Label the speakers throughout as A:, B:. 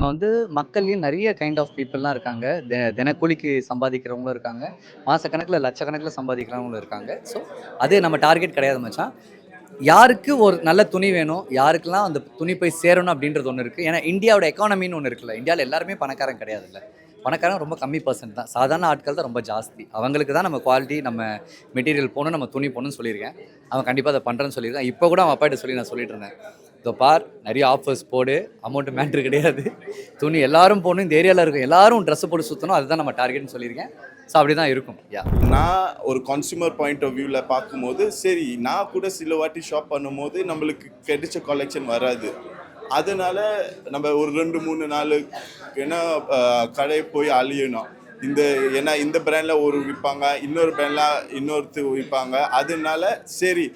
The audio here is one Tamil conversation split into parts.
A: நம்ம வந்து மக்கள்லேயும் நிறைய கைண்ட் ஆஃப் பீப்புளெலாம் இருக்காங்க. தெ தினக்கூலிக்கு சம்பாதிக்கிறவங்களும் இருக்காங்க. மாதக்கணக்கில் லட்சக்கணக்கில் சம்பாதிக்கிறவங்களும் இருக்காங்க. ஸோ அது நம்ம டார்கெட் கிடையாது மச்சான். யாருக்கு ஒரு நல்ல துணி வேணும் யாருக்கெல்லாம் அந்த துணி போய் சேரணும் அப்படின்றது ஒன்று இருக்குது ஏன்னா இந்தியாவோட எக்கானமின்னு ஒன்று இருக்குல்ல. இந்தியாவில் எல்லாருமே பணக்காரன் கிடையாதுல்ல. பணக்காரன் ரொம்ப கம்மி பர்சன்ட் தான். சாதாரண ஆட்கள் தான் ரொம்ப ஜாஸ்தி. அவங்களுக்கு தான் நம்ம குவாலிட்டி நம்ம மெட்டீரியல் போகணும் நம்ம துணி போகணும்னு சொல்லியிருக்கேன். அவன் கண்டிப்பாக அதை பண்ணுறேன்னு சொல்லியிருக்கேன். இப்போ கூட அவன் அப்பாட்ட சொல்லி நான் சொல்லிட்டு இருந்தேன். இதோ பார் நிறைய ஆஃபர்ஸ் போடு அமௌண்ட்டு மேட்ரு கிடையாது. துணி எல்லாரும் போகணும் இந்த ஏரியாவில் இருக்கும் எல்லாரும் ட்ரெஸ் போட்டு சுற்றணும் அதுதான் நம்ம டார்கெட்னு சொல்லியிருக்கேன். ஸோ அப்படி தான் இருக்கும். யா
B: நான் ஒரு கன்சியூமர் பாயிண்ட் ஆஃப் வியூவில் பார்க்கும்போது சரி நான் கூட சில வாட்டி ஷாப் பண்ணும்போது நம்மளுக்கு கிடைச்ச கலெக்ஷன் வராது. அதனால நம்ம ஒரு ரெண்டு மூணு நாலு ஏன்னா கடையை போய் அழியணும். இந்த ஏன்னா இந்த பிராண்டில் ஒரு விற்பாங்க இன்னொரு பிராண்டில் இன்னொருத்தர் விற்பாங்க அதனால சரி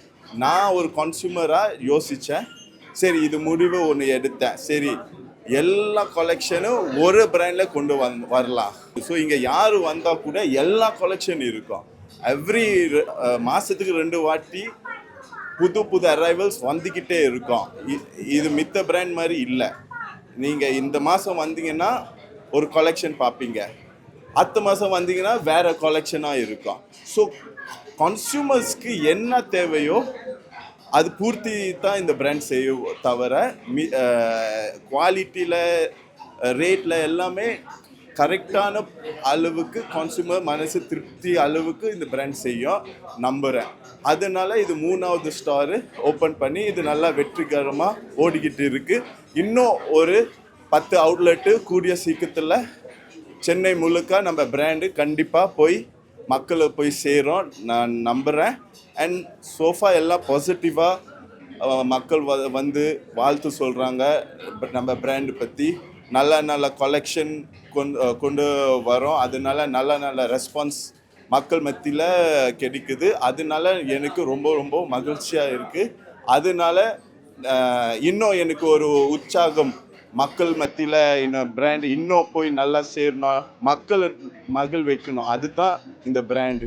B: நான் ஒரு கன்சியூமராக யோசித்தேன் சரி இது முடிவு ஒன்று எடுத்தேன். சரி எல்லா கலெக்ஷனும் ஒரு பிராண்டில் கொண்டு வந் வரலாம். ஸோ இங்கே யார் வந்தால் கூட எல்லா கலெக்ஷன் இருக்கும். எவ்ரி மாதத்துக்கு ரெண்டு வாட்டி புது புது அரைவல்ஸ் வந்துக்கிட்டே இருக்கும். இது மித்த பிராண்ட் மாதிரி இல்லை. நீங்கள் இந்த மாதம் வந்தீங்கன்னா ஒரு கலெக்ஷன் பார்ப்பீங்க அடுத்த மாதம் வந்தீங்கன்னா வேறு கலெக்ஷனாக இருக்கும். ஸோ கன்சியூமர்ஸ்க்கு என்ன தேவையோ அது பூர்த்தி தான் இந்த பிராண்ட் செய்யும் தவிர மி குவாலிட்டியில் ரேட்டில் எல்லாமே கரெக்டான அளவுக்கு கன்சூமர் மனசு திருப்தி அளவுக்கு இந்த பிராண்ட் செய்யும். நம்புகிறேன் அதனால இது மூணாவது ஸ்டாரு ஓப்பன் பண்ணி இது நல்லா வெற்றிகரமாக ஓடிக்கிட்டு இருக்குது இன்னும் ஒரு பத்து அவுட்லெட்டு கூடிய சீக்கிரத்தில் சென்னை முழுக்க நம்ம பிராண்டு கண்டிப்பாக போய் மக்களை போய் சேரும். நான் நம்புகிறேன் அண்ட் சோஃபா எல்லாம் பாசிட்டிவாக மக்கள் வ வந்து வாழ்த்து சொல்கிறாங்க நம்ம பிராண்டு பற்றி நல்ல நல்ல கலெக்ஷன் கொண்டு கொண்டு வரோம். அதனால நல்ல நல்ல ரெஸ்பான்ஸ் மக்கள் மத்தியில் கிடைக்குது. அதனால எனக்கு ரொம்ப ரொம்ப மகிழ்ச்சியாக இருக்குது அதனால இன்னும் எனக்கு ஒரு உற்சாகம் மக்கள் மத்தியில் இன்னும் பிராண்ட் இன்னும் போய் நல்லா சேரணும் மக்கள் மகள் வைக்கணும். அதுதான் இந்த பிராண்டு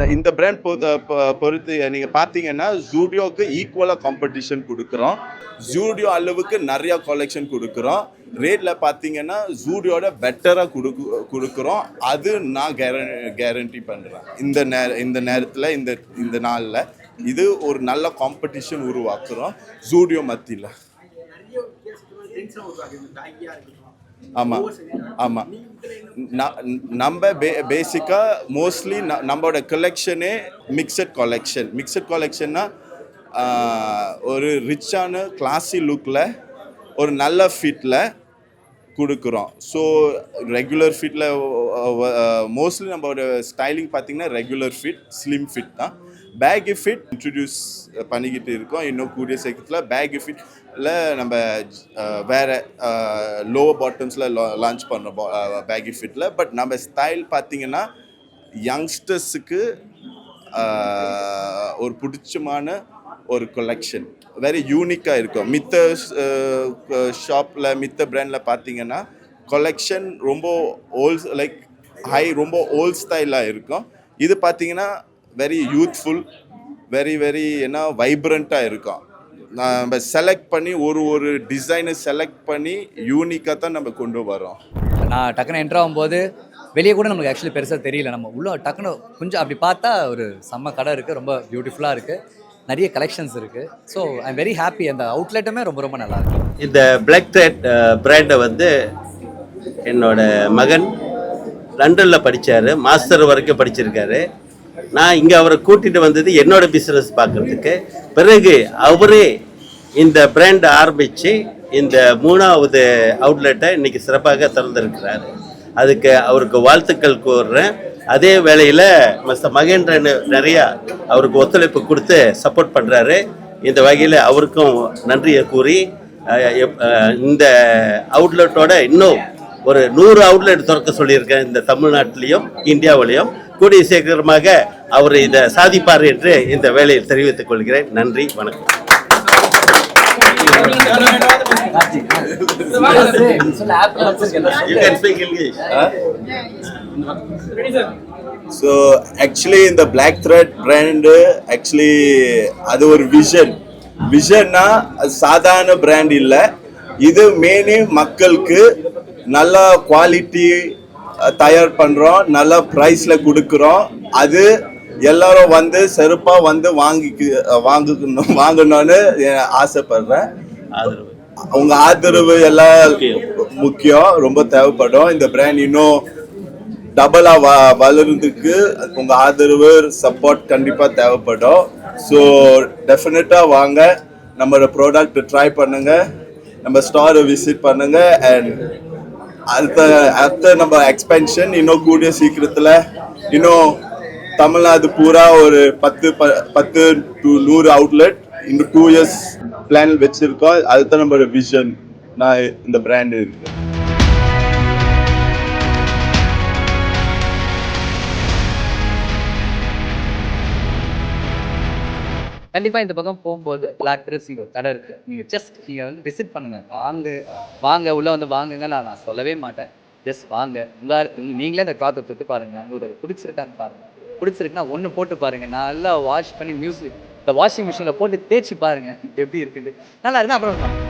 B: இந்த- இந்த பிராண்ட் பொறுத்து நீங்கள் பார்த்தீங்கன்னா ஜூடியோவுக்கு ஈக்குவலாக காம்படிஷன் கொடுக்குறோம். ஜூடியோ அளவுக்கு நிறையா கலெக்ஷன் கொடுக்குறோம். ரேட்டில் பார்த்தீங்கன்னா ஜூடியோட பெட்டராக கொடுக்கு கொடுக்குறோம். அது நான் கேர கேரண்டி பண்ணுறேன் இந்த நேர இந்த நேரத்தில் இந்த இந்த நாளில் இது ஒரு நல்ல காம்படிஷன் உருவாக்குறோம். ஜூடியோ மத்தியில். ஆமாம் ஆமாம் நம்ம பே பேசிக்காக மோஸ்ட்லி நம்மளோட கலெக்ஷனே மிக்சட் கலெக்ஷன் மிக்சட் கலெக்ஷன்னா ஒரு ரிச்சான கிளாஸி லுக்கில் ஒரு நல்ல ஃபிட்டில் கொடுக்குறோம். ஸோ ரெகுலர் ஃபிட்டில் மோஸ்ட்லி நம்மளோட ஸ்டைலிங் பார்த்தீங்கன்னா ரெகுலர் ஃபிட் ஸ்லிம் ஃபிட் தான். பேக் ஃபிட் இன்ட்ரடியூஸ் பண்ணிக்கிட்டு இருக்கோம். இன்னும் கூடிய சீக்கிரத்தில் பேக் ஃபிட்டில் நம்ம வேறு வேற லோ பாட்டம்ஸில் லான்ச் பண்ணுறோம் பேக் ஃபிட்டில் பட் நம்ம ஸ்டைல் பார்த்தீங்கன்னா யங்ஸ்டர்ஸுக்கு uh, ஒரு பிடிச்சமான ஒரு கொலெக்ஷன் வெரி யூனிக்காக இருக்கும். மித்த uh, ஷாப்பில் மித்த பிராண்டில் பார்த்தீங்கன்னா கொலெக்ஷன் ரொம்ப ஓல்ஸ் லைக் ஹை ரொம்ப ஓல்ட் ஸ்டைலாக இருக்கும். இது பார்த்தீங்கன்னா வெரி யூத்ஃபுல் வெரி வெரி என்ன வைப்ரண்ட்டாக இருக்கும் நம்ம செலக்ட் பண்ணி ஒரு ஒரு டிசைனை செலக்ட் பண்ணி யூனிக்காக தான் நம்ம கொண்டு வரோம்
A: நான் டக்குன்னு என்ட்ரு ஆகும்போது வெளியே கூட நமக்கு ஆக்சுவலி பெருசாக தெரியல. நம்ம உள்ள டக்குன்னு கொஞ்சம் அப்படி பார்த்தா ஒரு செம்ம கடை இருக்குது ரொம்ப பியூட்டிஃபுல்லாக இருக்குது நிறைய கலெக்ஷன்ஸ் இருக்குது ஸோ ஐம் வெரி ஹாப்பி அந்த அவுட்லெட்டுமே ரொம்ப ரொம்ப நல்லா இருக்கு.
C: இந்த பிளாக் த்ரெட் பிராண்டை வந்து என்னோட மகன் லண்டனில் படித்தார் மாஸ்டர் வரைக்கும் படிச்சிருக்காரு. நான் இங்கே அவரை கூட்டிகிட்டு வந்தது என்னோட பிஸ்னஸ் பார்க்குறதுக்கு. பிறகு அவரே இந்த பிராண்ட் ஆரம்பித்து இந்த மூணாவது அவுட்லெட்டை இன்னைக்கு சிறப்பாக திறந்துருக்கிறாரு. அதுக்கு அவருக்கு வாழ்த்துக்கள் கூறுறேன். அதே வேளையில் மிஸ்டர் மகேந்திரன் நிறையா அவருக்கு ஒத்துழைப்பு கொடுத்து சப்போர்ட் பண்ணுறாரு இந்த வகையில் அவருக்கும் நன்றியை கூறி இந்த அவுட்லெட்டோட இன்னும் ஒரு நூறு அவுட்லெட் திறக்க சொல்லியிருக்கேன். இந்த தமிழ்நாட்டிலையும் இந்தியாவிலையும். கூடிய சீக்கிரமாக அவர் இதை சாதிப்பார் என்று இந்த வேலையில் தெரிவித்துக் கொள்கிறேன். நன்றி வணக்கம்.
B: ஸோ ஆக்சுவலி இந்த பிளாக் த்ரெட் பிராண்டு ஆக்சுவலி அது ஒரு விஷன் விஷன்னா அது சாதாரண பிராண்ட் இல்லை. இது மெயினே மக்களுக்கு நல்ல குவாலிட்டி தயார் பண்ணுறோம் நல்ல ப்ரைஸில் கொடுக்குறோம். அது எல்லாரும் வந்து சிறப்பாக வந்து வாங்கிக்கு வாங்கணும் வாங்கணும்னு ஆசைப்படுறேன். உங்க ஆதரவு எல்லாம் முக்கியம். ரொம்ப தேவைப்படும். இந்த பிராண்ட் இன்னும் டபுளா வ வளர்றதுக்கு உங்க ஆதரவு சப்போர்ட் கண்டிப்பா தேவைப்படும். ஸோ டெஃபினட்டா வாங்க. நம்மளோட ப்ராடக்ட் ட்ரை பண்ணுங்க. நம்ம ஸ்டோரை விசிட் பண்ணுங்க. அண்ட் அடுத்த அடுத்த நம்ம எக்ஸ்பென்ஷன் இன்னும் கூடிய சீக்கிரத்தில் இன்னும் தமிழ்நாடு பூரா ஒரு பத்து ப- பத்து டு நூறு அவுட்லெட் இன்னும் டூ இயர்ஸ் பிளான் வச்சுருக்கோம். அதுதான் நம்மளோட விஷன் நான் இந்த பிராண்டு இருக்கேன்
A: கண்டிப்பா இந்த பக்கம் போகும்போது பிளாக் ட்ரெஸ் கடை இருக்கு. நீங்க ஜஸ்ட் நீங்க வந்து விசிட் பண்ணுங்க. வாங்க. வாங்க. உள்ள வந்து வாங்குங்க. நான் நான் சொல்லவே மாட்டேன். ஜஸ்ட் வாங்க. உங்க நீங்களே அந்த கிளாத்தை தொட்டு பாருங்க. உங்களுக்கு பிடிச்சிருக்கான்னு பாருங்க. பிடிச்சிருக்குன்னா ஒன்று போட்டு பாருங்க. நல்லா வாஷ் பண்ணி மியூசிக் இந்த வாஷிங் மிஷினில் போட்டு தேய்ச்சி பாருங்க. எப்படி இருக்குது நல்லா இருந்தால் அப்புறம்